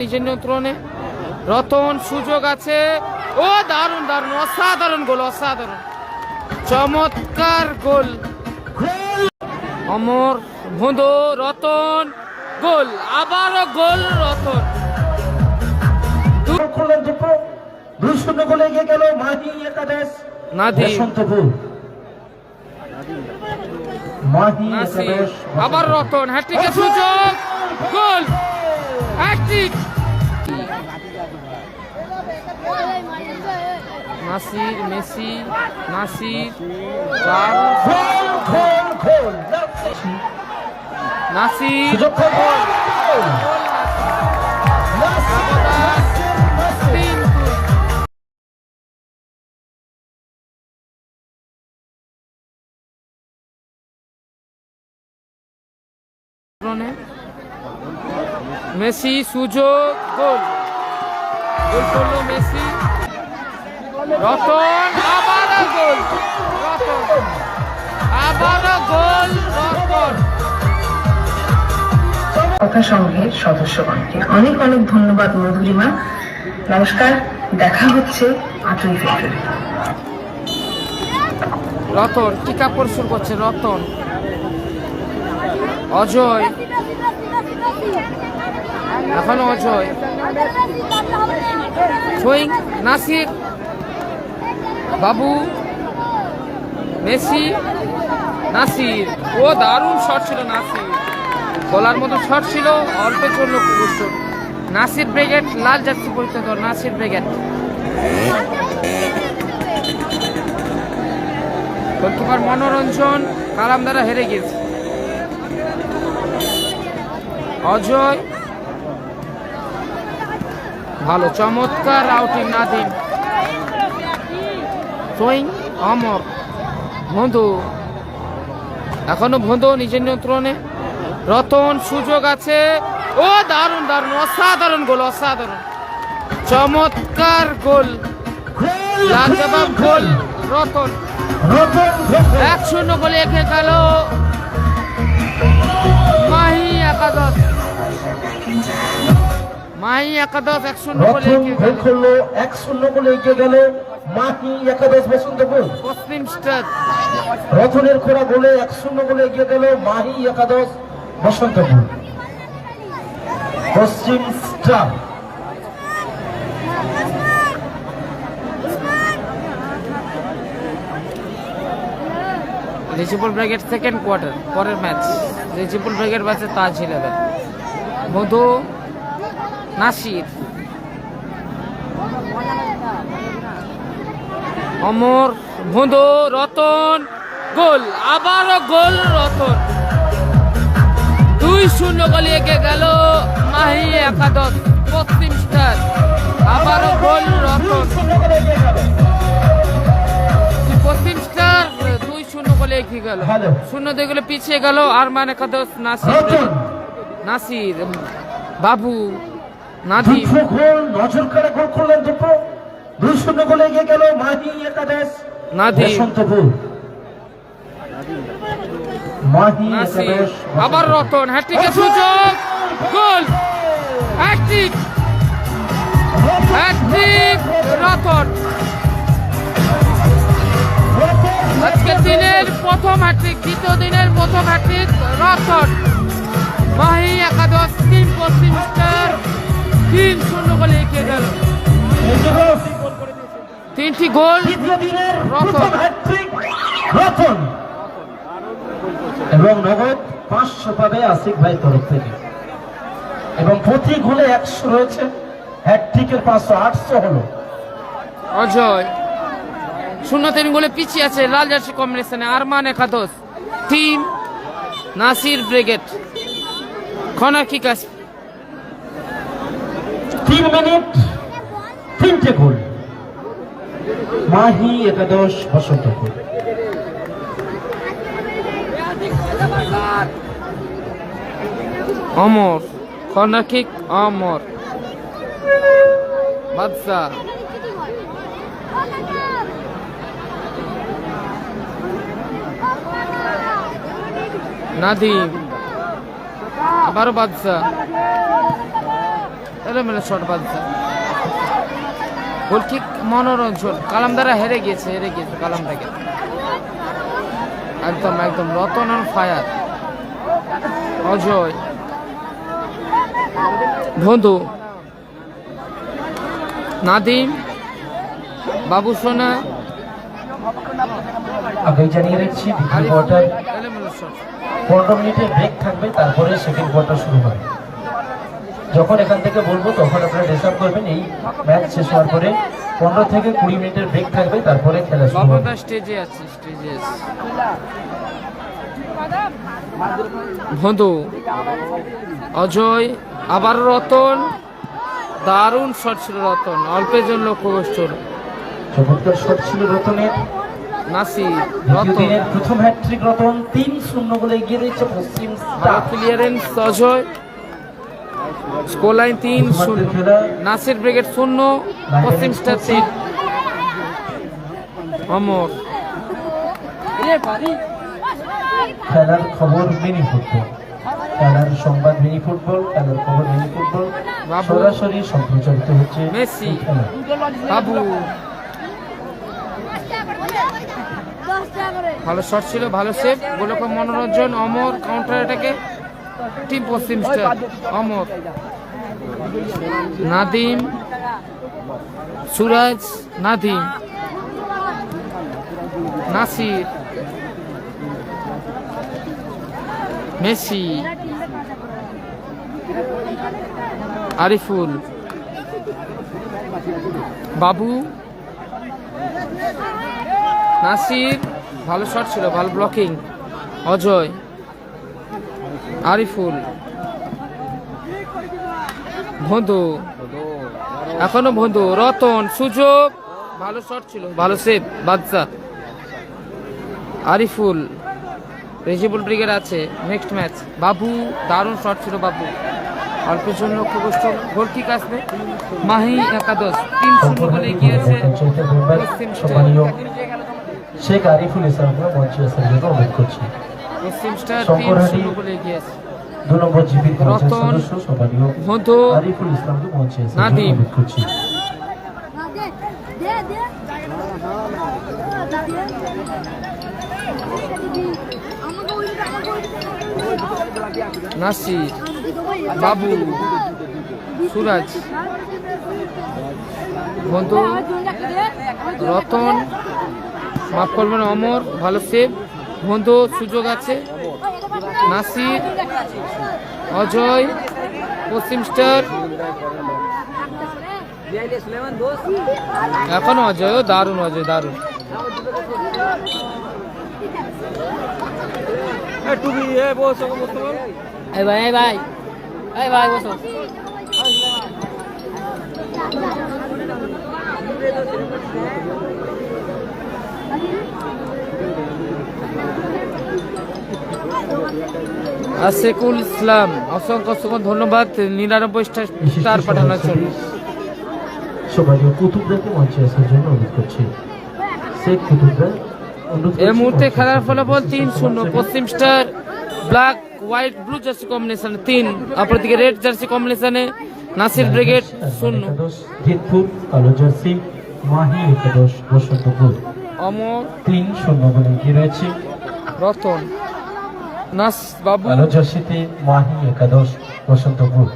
নিজের নিয়ন্ত্রণে রতন সুযোগ আছে। ও দারুণ দারুণ অসাধারণ গোল অসাধারণ। চমৎকার গোল। অমর ভোঁদো রতন গোল। আবারও গোল রতন। আবার রতন হ্যাট্রিকের সুযোগ। গোল। নাসির মেসি নাসির নাসির সুযোগ করে গোল ব্যবধান তিন দুই। মেসি সুযোগ গোল। গোল করল মেসি। রতন আবারও গোল। রতন আবারও গোল রতন। কথা সংঘের সদস্যগণকে অনেক অনেক ধন্যবাদ মধুরিমা। নমস্কার দেখা হচ্ছে আটই ফেব্রুয়ারি। রতন টিকা পরিশোধ করছে রতন। অজয় এখনও সুইং নাসির, বাবু, মেসি, নাসির। ও দারুণ শট ছিল নাসির। বলার মতো শট ছিল অল্পের জন্য নাসির ব্রিগেড লাল জার্সি পরিচিত নাসির ব্রিগেড গোলকিপার মনোরঞ্জন কালাম দ্বারা হেরে গিয়েছে। অজয় ভালো, চমৎকার আউটিং নাদিম। সোয়িং অমর। বন্ধু, এখনও বন্ধু নিজের নিয়ন্ত্রণে। রতন, সুযোগ আছে। ও, দারুণ দারুণ, অসাধারণ গোল, অসাধারণ। চমৎকার গোল। লাজবাব গোল, রতন। এক শূন্য গোলে এগিয়ে গেল মাহি একাদশ। মাহি একাদশ এক শূন্য গোলে গোল। করল এক শূন্য গোলে এগিয়ে গেল মাহি একাদশ বসন্তপুর পশ্চিম স্টার। রতনের খোরা গোলে এক শূন্য গোলে এগিয়ে গেল মাহি একাদশ Basantapur Paschim star. Rejibul brigade second quarter পরের ম্যাচ রিজিপুল ব্রিগেড ম্যাচে তাজ ইলেভেন মধু নাসির। অমর ভোঁদো রতন গোল আবারও গোল রতন। দুই শূন্য গোলে এগিয়ে গেল মাহি একাদশ পশ্চিম স্টার। আবারও গোল রতন। পশ্চিম স্টার দুই শূন্য গোলে এগিয়ে গেল। শূন্য দুই গোলে পিছিয়ে গেল আরমান একাদশ নাসির। নাসির বাবু। নাদিম গোল নজর কাড়া গোল করলেন দুটো। দুই শূন্য গোলে এগিয়ে গেল মাহি একাদশ। নাদিম। বসন্তপুর মাহি একাদশ আবার রতন হ্যাট্রিকের সুযোগ গোল। Hat trick hat trick Ratan. আজকের দিনের প্রথম হ্যাট্রিক দ্বিতীয় দিনের প্রথম হ্যাট্রিক রতন। মাহি একাদশ তিন পশ্চিম তিন শূন্য গোলে এগিয়ে গেল তিনটি গোল রতন। রতন। এবং নগদ পাঁচশো পাবে আসিক ভাই তরফ থেকে। এবং প্রতি গোলে একশো রয়েছে। হ্যাট্রিকের পাঁচশো আটশো হলো। অজয়। শূন্য তিন গোলে পিছিয়ে আছে লাল জার্সি কম্বিনেশনে আরমান একাদশ। Team Nasir brigade. খনা কিকাস তিন মিনিট, তিনটে গোল মাহি একাদশ বসন্তপুর অমর কর্নার কিক অমর। বাদশা নাদিম। আবারও বাদশা এলোমেলো শট বাজছে গোল ঠিক মনোরঞ্জন কালামদারা হেরে গিয়েছে হেরে গিয়েছে কালামদাকে একদম একদম। রতন ফায়ার অজয়। বন্ধু। নাদিম। বাবু সোনা। আগেই জানিয়ে রাখছি দ্বিতীয় কোয়ার্টার পনেরো মিনিটের ব্রেক থাকবে তারপরে সেকেন্ড কোয়ার্টার শুরু হবে। যখন এখান থেকে বলব তখন আপনারা ডিসার্ভ করবেন। এই ম্যাচ শেষ হওয়ার পরে পনেরো থেকে কুড়ি মিনিটের ব্রেক থাকবে তারপরে খেলা শুরু হবে। স্টেজে আছে স্টেজে আছে। বন্ধু অজয় আবার রতন দারুণ শট ছিল রতন অল্পের জন্য হলো। চমৎকার শট ছিল রতনের। নাসির দ্বিতীয় রতন। প্রথম হ্যাট্রিক রতন তিন শূন্য বলে এগিয়ে রয়েছে পশ্চিম ক্লিয়ারেন্স অজয়। স্কোর লাইন তিন শূন্য। নাসির ব্রিগেড শূন্য পশ্চিম স্টার তিন। অমর। খেলার খবর মিনি ফুটবল। খেলার সংবাদ মিনি ফুটবল খেলার খবর মিনি ফুটবল। সরাসরি সম্প্রচারিত হচ্ছে মেসি। বাবু। ভালো শট ছিল ভালো সেভ গোলক Manoranjan Amar counter অ্যাটাকে team Paschim star, Amar, Nadim, Suraj, Nadim, Nasir, Messi, Ariful, Babu, Nasir, ভালো শট ছিল, ভালো ব্লকিং অজয়। আরিফুল। বন্ধু এখনও বন্ধু রতন সুযোগ। ভালো শট ছিল। ভালো সেভ বাদশা আরিফুল। রেজিবুল ব্রিগেড আছে। নেক্সট ম্যাচ বাবু দারুণ শট ছিল বাবু। অল্পের জন্য খুব গোল কিক আসবে। মাহি একাদশ। তিন শূন্য বলে এগিয়েছে। শেখ আরিফুল ইসলামকে মঞ্চে অনুরোধ করছি। স্টার তিন শূন্য পঞ্চায়েত রতন, মধু নাদিম। নাসির বাবু সুরাজ বন্ধু রতন মাফ করবেন অমর ভালো সেভ বন্ধু সুযোগ আছে। নাসির অজয় পশ্চিম স্টার। এখনও অজয় দারুণ অজয় দারুণ। এই ভাই এই ভাই এই ভাই বসো। আশেকুল ইসলাম অসংখ্য অসংখ্য ধন্যবাদ। নিরানব্বই স্টার পাঠানোর জন্য। সম্মানীয় কুতুবদাকে মঞ্চে আসার জন্য অনুরোধ করছি। শেখ কুতুবদা এই মুহূর্তে খেলার ফলাফল তিন শূন্য। Paschim star black white blue jersey combination তিন। অপরদিকে রেড জার্সি কম্বিনেশনে নাসির ব্রিগেড শূন্য। জিতপুর কালো জার্সি মাহি একাদশ বসন্তপুর অমর তিন শূন্য বলে এগিয়ে রয়েছে? রতন। নাস বাবু। কালো মাহি একাদশ বসন্তপুর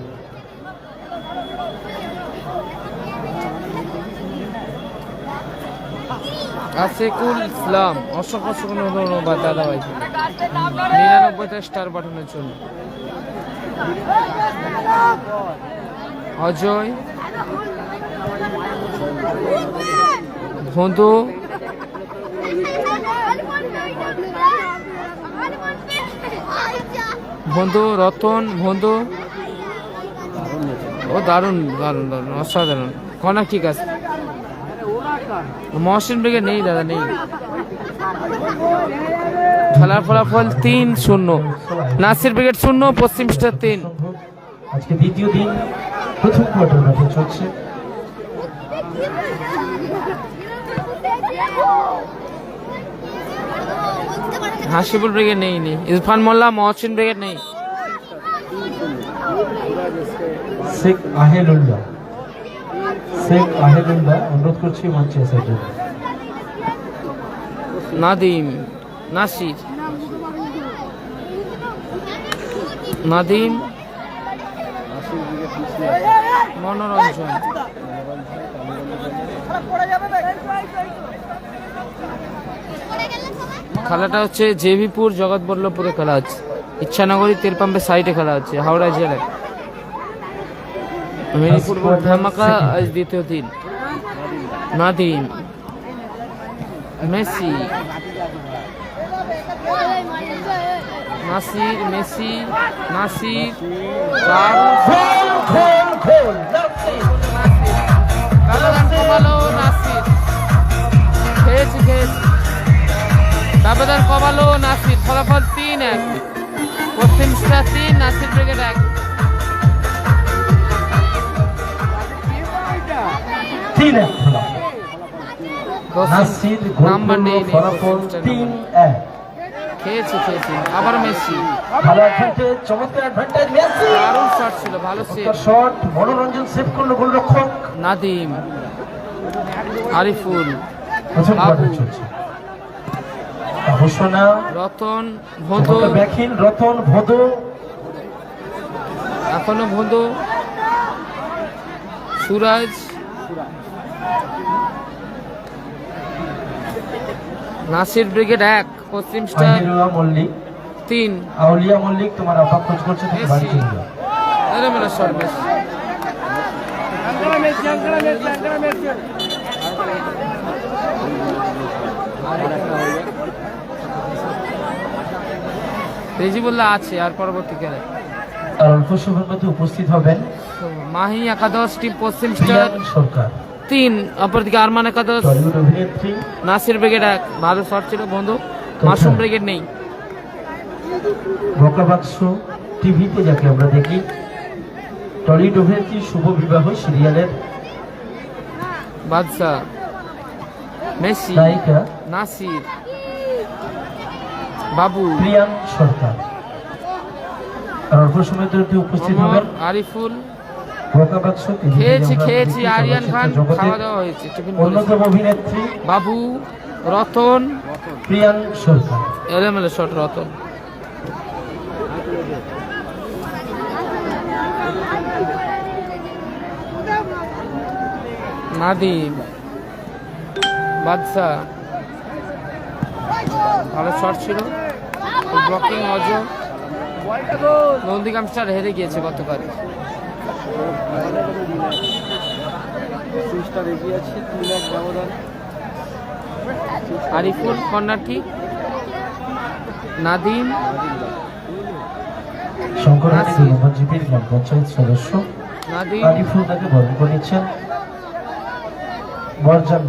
আশেকুল ইসলাম অসংখ্য অসংখ্য ধন্যবাদ দাদা ভাই। নিরানব্বইটা স্টার পাঠানোর জন্য। অজয়। বন্ধু। বন্ধু, রতন, বন্ধু। ও, দারুণ দারুণ দারুণ, অসাধারণ। কনা ঠিক আছে মহসিন ব্রিগেড নেই, দাদা, নেই। খেলার ফলাফল তিন শূন্য। নাসির ব্রিগেড শূন্য, পশ্চিম স্টার তিন। আজকে দ্বিতীয় দিন, প্রথম কোয়ার্টার চলছে। হাসিবুল ব্রিগেড নেই নেই ইরফান মোল্লা মহসিন ব্রিগেড নেই। শেখ আহেলুল্লাহ শেখ আহেলুল্লাহ অনুরোধ করছি মঞ্চে আসার জন্য নাদিম নাসির। নাদিম মনোরঞ্জন। খেলাটা হচ্ছে জেভিপুর জগৎবল্লভপুরে খেলা হচ্ছে ইচ্ছানগরী তেলপাম্পের সাইডে খেলা হচ্ছে হাওড়া জেলায় মেদিনীপুর ধামাকা আজ দ্বিতীয় দিন নাদিম মেসি নাসির মেসি নাসির খেয়েছি খেয়েছি ব্যবধান কমালো নাসির ফলাফল তিন এক। পশ্চিম স্টার তিন নাসির ব্রিগেড এক। নাম্বার নেই গোলগুলো ফলাফল তিন এক। খেয়েছি খেয়েছি। আবার মেসি। ভালো অ্যাডভান্টেজ চমৎকার অ্যাডভান্টেজ মেসি! দারুণ শট ছিল ভালো সেভ শট মনোরঞ্জন সেভ করল গোলরক্ষক। নাদিম আরিফুল। বাবু। ঘোষণা। রতন ভোঁদো। ব্যাখিন রতন ভোদো। এখনও ভোঁদো। সুরাজ। নাসির ব্রিগেড এক পশ্চিম স্টার। মল্লিক। তিন। আউলিয়া মল্লিক তোমার আপা খোঁজ করছে তুমি বাড়ি চলে যাও। এরা মেলা শট বেশ রেজিবুল্লাহ আছে আর পরবর্তী খেলে অল্প সময়ের মধ্যে উপস্থিত হবেন মাহি একাদশ টিম পশ্চিম স্টার সরকার। তিন অপরদিকে আরমান একাদশ। নাসির ব্রিগেড এক ভালো শট ছিল বন্ধু। মাসুম ব্রিগেড নেই। বকাবাক্স টিভিতে যাকে আমরা দেখি। টলিউড অভিনেত্রী শুভ বিবাহ সিরিয়ালের বাদশাহ। মেসি নাসির। বাবু। প্রিয়ান সরকার। আর অল্প সময়ের মধ্যে উপস্থিত হবেন। আরিফুল। খেয়েছি খেয়েছি আরিয়ান খান খাওয়া দাওয়া হয়েছে অন্যতম অভিনেত্রী বাবু রতন। প্রিয়ান সরকার। এলোমেলো শট রতন। নাদিম। বাদশাহ। ভালো শট ছিল। ব্লকিং অজ নন্দীগ্রাম স্টার হেরে গিয়েছে গতকাল। আরিফুল কর্নার কি নাদিম। গ্রাম পঞ্চায়েত সদস্য। আরিফুল তাকে বরণ করেছেন। বরজান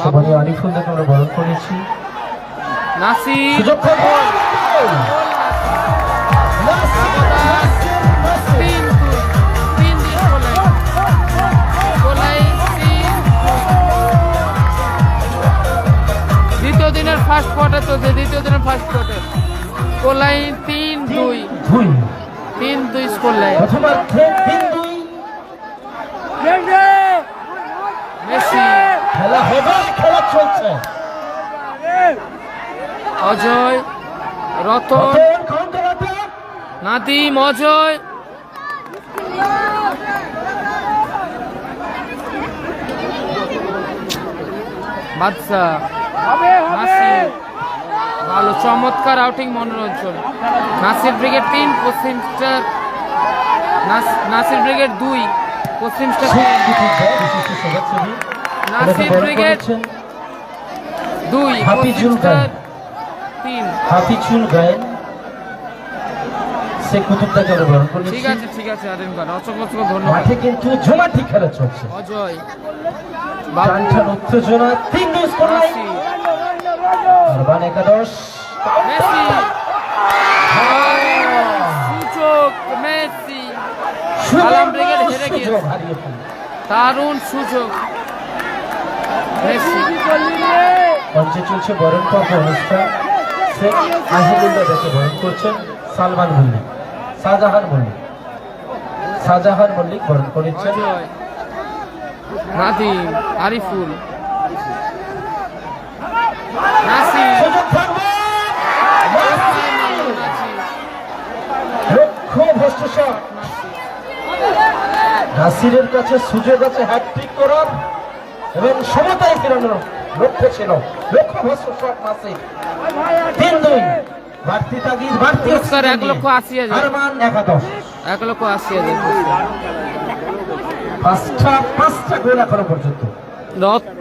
সবারই আরিফুল তাকে আমরা বরণ করেছি। নাসির। দ্বিতীয় দিনের ফার্স্ট কোয়ার্টার চলছে দ্বিতীয় দিনের ফার্স্ট কোয়ার্টার গোলাই তিন দুই। তিন দুই স্কোর লাইন মেসি। হবে খেলা চলছে। অজয় রতন নাদিম অজয়। ভালো চমৎকার আউটিং মনোরঞ্জন। নাসির ব্রিগেড তিন পশ্চিম স্টার নাস- নাসির ব্রিগেড দুই পশ্চিম স্টার। নাসির ব্রিগেড দুই পশ্চিম স্টার হাফিজুল গায়েন। শেখ কুতুব তাকে আমরা বরণ করেছি ঠিক আছে ঠিক আছে খান। অসংখ্য অসংখ্য ধন্যবাদ। মাঠে কিন্তু জমাটি খেলা চলছে। অজয়। টানটান উত্তেজনা তিন দুই স্কোর আরবান একাদশ। মেসি। সুযোগ মেসি। ব্রিগেড হেরে গিয়েছে। দারুণ সুযোগ। মেসি। মঞ্চে চলছে বরণ অনুষ্ঠান। শেখ আহিদুল্লাহ যাকে বরণ করছেন সালমান মল্লিক। শাহজাহান মল্লিক। শাহজাহান মল্লিক বরণ করেছেন নাদিম আরিফুল। নাসিরের কাছে সুযোগ আছে হ্যাট্রিক করার। এবং সমতায় ফেরানোর লক্ষ্য ছিল। এক লক্ষ আশি হাজার। এক লক্ষ আশি হাজার পাঁচটা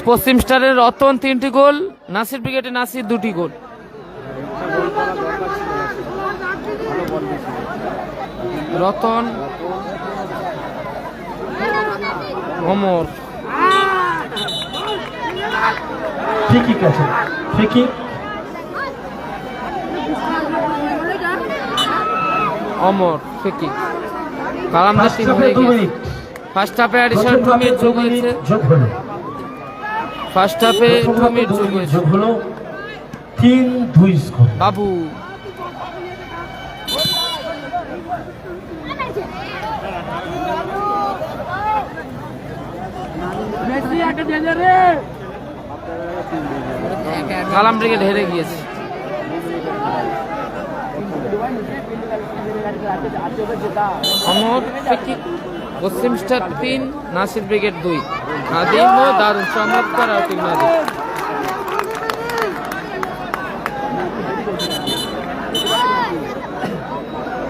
পশ্চিম স্টারের রতন তিনটি গোল নাসির ব্রিগেডে নাসির দুটি গোল রতন অমর ঠিকই আছে ঠিকই অমর ফেকি। কালামদার ফার্স্ট টিম হাফে হয়ে গেছে। ফার্স্ট হাফে অ্যাডিশনাল প্রথম টু মিনিট যোগ হয়েছে। যোগ হলো। ফার্স্ট হাফে টু মিনিট যোগ হয়েছে। যোগ হলো। তিন দুই স্কোর বাবু। কালাম ব্রিগেড হেরে গিয়েছে অমর পশ্চিম স্টার তিন, নাসির ব্রিগেড দুই। নাদিম ও দারুণ চমৎকার আউটিং নাদিম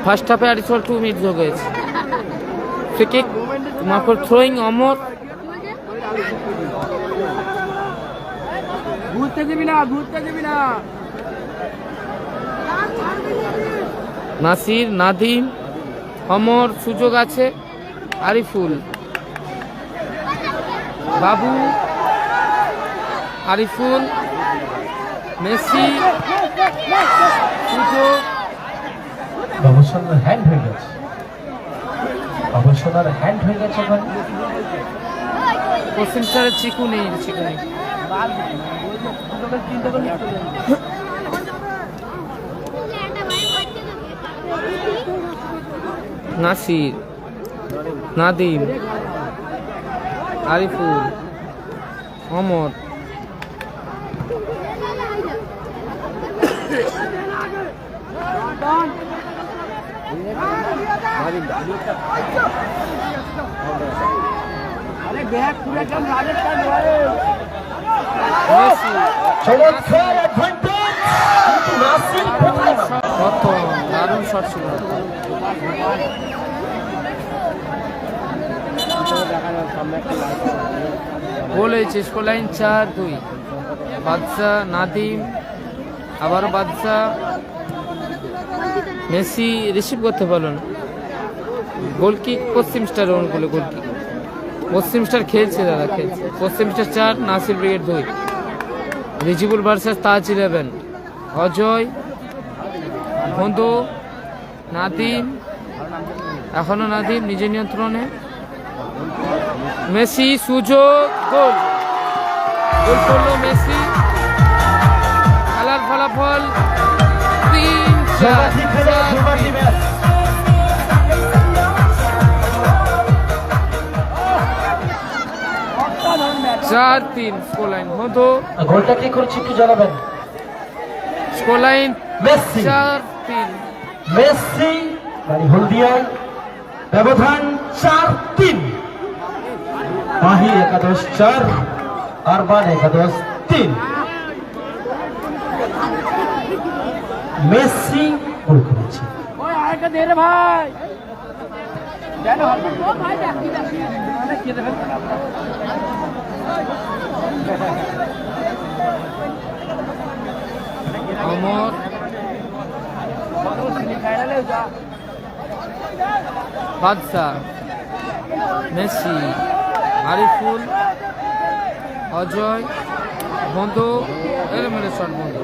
ফার্স্ট হাফে অ্যাডিশনাল টু মিনিট যোগ হয়েছে। ফ্রি তোমার পর থ্রোয়িং অমর। ঘুরতে দিবি না ঘুরতে দিবি না। নাসির নাদিম অমর সুযোগ আছে আরিফুল। বাবু আরিফুল মেসি সুযোগ। গবেষণার হ্যান্ড হয়ে গেছে। হ্যান্ড হয়ে গেছে স্টারের চিকু নেই চিকু নেই। নাসির নাদিম আরিফুল অমর। আরে ব্যাগ পুরো একদম মেসি চমৎকার ছিল গোল লাইন চার, দুই। বাদশা, নাদিম, আবারও বাদশা। মেসি রিসিভ করতে পারল গোলকিক পশ্চিম স্টার অনুকূলে গোলকিক। পশ্চিম স্টার খেলছে দাদা, খেলছে। পশ্চিম স্টার চার, নাসির ব্রিগেড দুই। Rejibul versus Taj eleven. Ajay, Bandhu, Nadim, এখনও নাদিম নিজের নিয়ন্ত্রণে। মেসি, সুযোগ, গোল। গোল করল মেসি। খেলার ফলাফল তিন চার চার তিন স্কোর লাইন হতো। গোলটা কি করছে একটু জানাবেন? Score line Messi. চার তিন। মেসি মানে হলদিয়ায় ব্যবধান চার তিন। মাহি একাদশ চার আরবান একাদশ তিন। মেসি গোল করেছে। ভাই ভাই অমর মেসি আরিফুল অজয় বন্ধু এলমেলে শট বন্ধু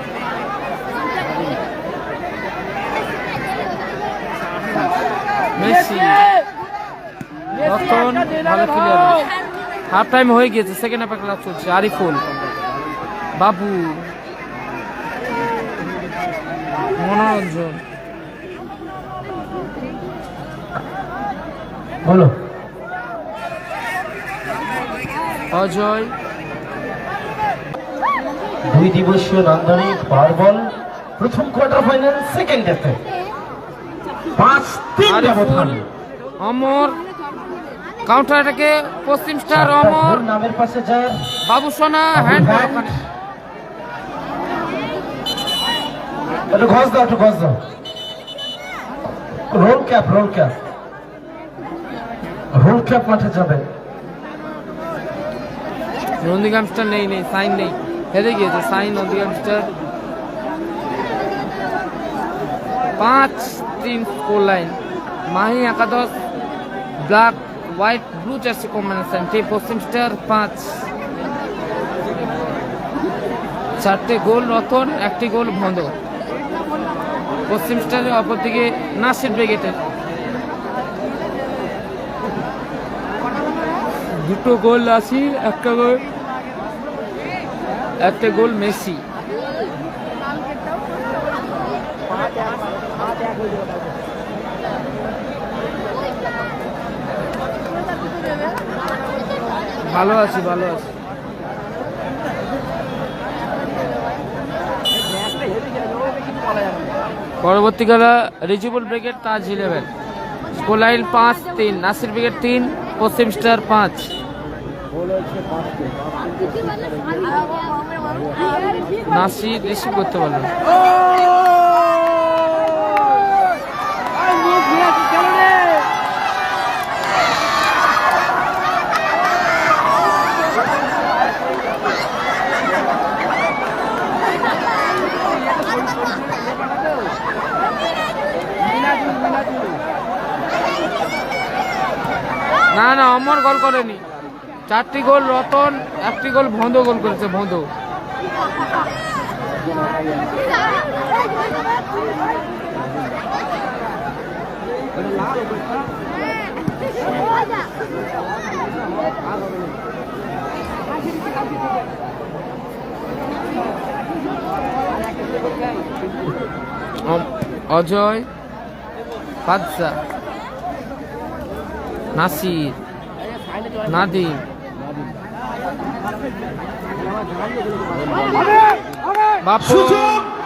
মেসি। রতন ভালো ক্লিয়ার হাফ টাইম হয়ে গিয়েছে সেকেন্ড হাফে খেলা চলছে। আরিফুল বাবু মনোরঞ্জন। বলো। অজয়। দুই দিবসীয় নান্দনিক পাওয়ার বল প্রথম কোয়ার্টার ফাইনাল সেকেন্ড হাফে পাঁচ তিন ব্যবধান। অমর কাউন্টার অ্যাটাকে পশ্চিম স্টার অমর নামের পাশে যার বাবু সোনা হ্যান্ড হ্যান্ড একটু ঘষ দাও একটু ঘষ দাও। Roll cap roll cap roll cap মাঠে যাবে। নন্দীগ্রামস্টার নেই নেই সাইন নেই। হেরে গিয়েছে সাইন নন্দীগ্রামস্টার পাঁচ তিন স্কোর লাইন মাহি একাদশ black white blue jersey combination টি পশ্চিম স্টার পাঁচ। চারটে গোল রতন, একটি গোল ভন্দ পশ্চিম স্টারের অপরদিকে নাসির ব্রিগেডের। দুটো গোল আসি একটা গোল একটা গোল মেসি। ভালো আছি ভালো আছি। পরবর্তীকালে Rejibul brigade Taj eleven score line পাঁচ তিন, নাসির ব্রিগেড তিন, পশ্চিম স্টার পাঁচ। নাসির রিসিভ করতে পারল। না। না, অমর গোল করেনি চারটি গোল, রতন, একটি গোল ভন্দ গোল করেছে ভন্দ অজয় বাদশা নাসির নাদিম!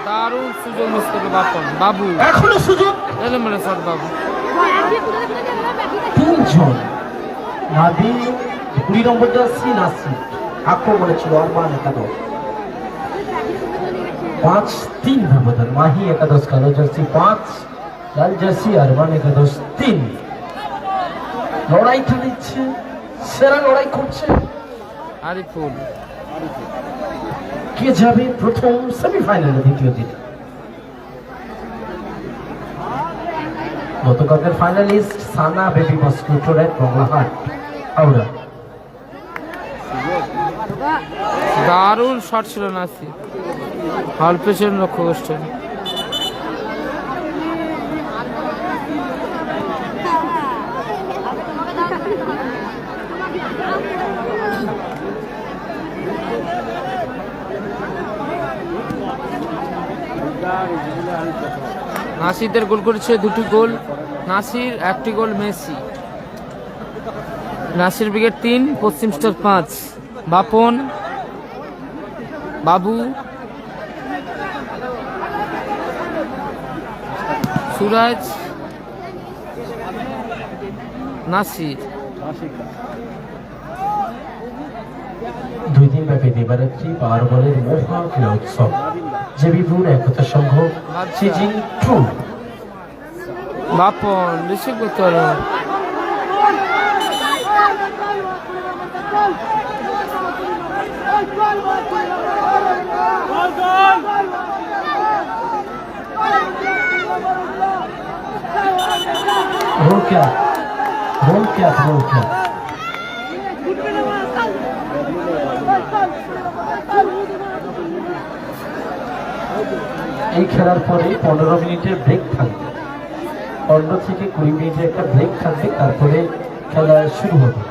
দারুণ সুযোগ মিস করল বাপন। বাবু। এখনও সুযোগ। এলো মানে শট বাবু। তিনজন নাদি কুড়ি নম্বর জার্সি নাসি আক্রমণে ছিল আরমান একাদশ। পাঁচ তিন ব্যবধান মাহি একাদশ কালো জার্সি পাঁচ লাল জার্সি আরমান একাদশ তিন। লড়াইটা নিচ্ছে সেরা লড়াই করছে। আরিফুল। কে যাবে প্রথম সেমিফাইনালে দ্বিতীয় দিন? গতকালের finalist Sana baby mosquito red Banglahat Howrah. দারুণ শট ছিল নাসির। হল পেছন লক্ষ্য করছেন নাসিরদের গোল করেছে দুটি গোল। নাসির, একটি গোল মেসি। নাসির ব্রিগেড তিন, পশ্চিম স্টার পাঁচ। বাপন, বাবু। সুরাজ, নাসির। দুই দিন ব্যাপী দিবারাত্রি পার বলের মহা ক্রীড়া উৎসব। জেবিপুর একতা সংঘ সিজিং টু বাপন রিসিভ করতে পারো Roll cap. Roll cap, roll cap. এই খেলার পরে পনেরো মিনিটের ব্রেক থাকবে। পনেরো থেকে কুড়ি মিনিটের একটা ব্রেক থাকবে, তারপরে খেলা শুরু হবে।